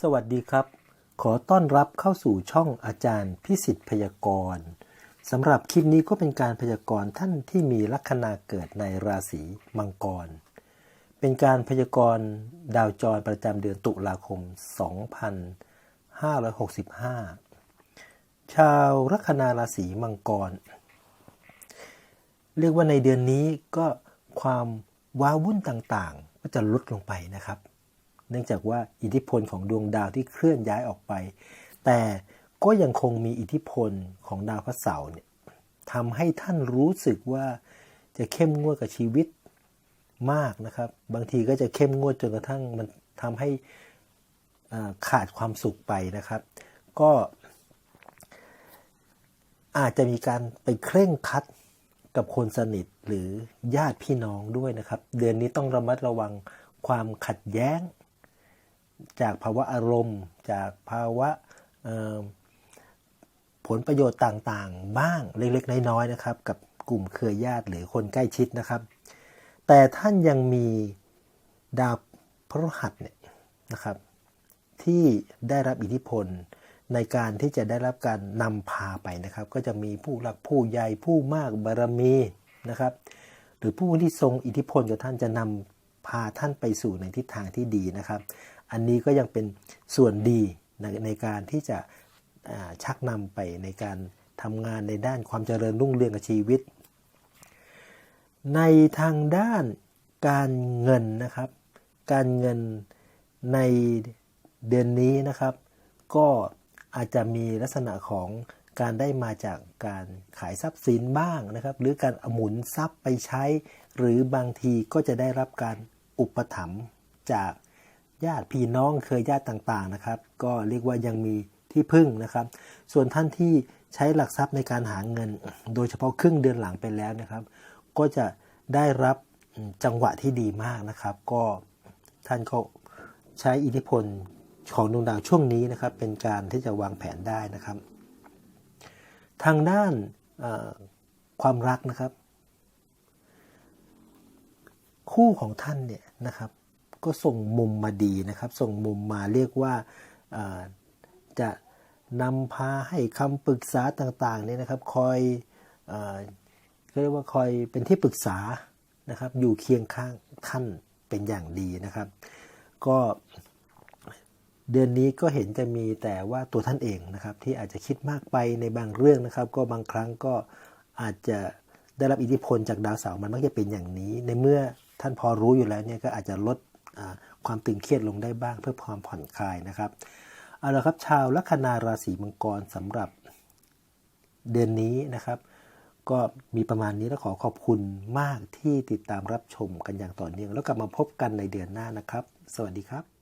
สวัสดีครับ ขอต้อนรับเข้าสู่ช่องอาจารย์พิสิทธิ์พยากรณ์สำหรับคลิปนี้ก็เป็นการพยากรณ์ท่านที่มีลัคนาเกิดในราศีมังกร เป็นการพยากรณ์ดาวจรประจำเดือนตุลาคม 2565 ชาวลัคนาราศีมังกร เรียกว่าในเดือนนี้ก็ความว้าวุ่นต่างๆ ก็จะลดลงไปนะครับ เนื่องจากว่าอิทธิพลของดวงดาวที่เคลื่อนย้ายออกไป แต่ก็ยังคงมีอิทธิพลของดาวพระเสาร์เนี่ยทำให้ท่านรู้สึกว่าจะเข้มงวดกับชีวิตมากนะครับ บางทีก็จะเข้มงวดจนกระทั่งมันทำให้ขาดความสุขไปนะครับ ก็อาจจะมีการไปเคร่งคัดกับคนสนิทหรือญาติพี่น้องด้วยนะครับ เดือนนี้ต้องระมัดระวังความขัดแย้ง จากภาวะอารมณ์ จากภาวะผลประโยชน์ต่างๆ บ้างเล็กๆ น้อยๆนะครับ กับกลุ่มเครือญาติหรือคนใกล้ชิดนะครับ แต่ท่านยังมีดาวพฤหัสเนี่ยนะครับ ที่ได้รับอิทธิพลในการที่จะได้รับการนำพาไปนะครับ ก็จะมีผู้หลักผู้ใหญ่ผู้มากบารมีนะครับ หรือผู้ที่ทรงอิทธิพลกับท่านจะนำพาท่านไปสู่ในทิศทางที่ดีนะครับ อันนี้ก็ยังเป็นส่วนดีในการที่จะชักนำไปในการทำงานในด้านความเจริญรุ่งเรืองกับชีวิต ในทางด้านการเงินนะครับ การเงินในเดือนนี้นะครับ ก็อาจจะมีลักษณะของการได้มาจากการขายทรัพย์สินบ้างนะครับ หรือการหมุนทรัพย์ไปใช้ หรือบางทีก็จะได้รับการอุปถัมภ์จาก ญาติพี่น้องเคยญาติต่างๆนะครับ ก็เรียกว่ายังมีที่พึ่งนะครับ ส่วนท่านที่ใช้หลักทรัพย์ในการหาเงิน โดยเฉพาะครึ่งเดือนหลังไปแล้วนะครับ ก็จะได้รับจังหวะที่ดีมากนะครับ ก็ท่านก็ใช้อิทธิพลของดวงดาวช่วงนี้นะครับ เป็นการที่จะวางแผนได้นะครับ ทางด้านความรักนะครับ คู่ของท่านเนี่ยนะครับ ก็ส่งมุมมาดีนะครับ ส่งมุมมาเรียกว่าจะนำพาให้คำปรึกษาต่างๆเนี่ยนะครับ คอยเอ่อเรียกว่าคอยเป็นที่ปรึกษานะครับ อยู่เคียงข้างท่านเป็นอย่างดีนะครับ ก็เดือนนี้ก็เห็นจะมีแต่ว่าตัวท่านเองนะครับ ที่อาจจะคิดมากไปในบางเรื่องนะครับ ก็บางครั้งก็อาจจะได้รับอิทธิพลจากดาวเสาร์มันมักจะเป็นอย่างนี้ ในเมื่อท่านพอรู้อยู่แล้วเนี่ยก็อาจจะลด ความตึงเครียดลงได้บ้างเพื่อความผ่อนคลายนะครับเอาละครับชาวลัคนาราศีมังกรสำหรับเดือนนี้นะครับ ก็มีประมาณนี้แล้วขอขอบคุณมากที่ติดตามรับชมกันอย่างต่อเนื่องแล้วกลับมาพบกันในเดือนหน้านะครับ สวัสดีครับ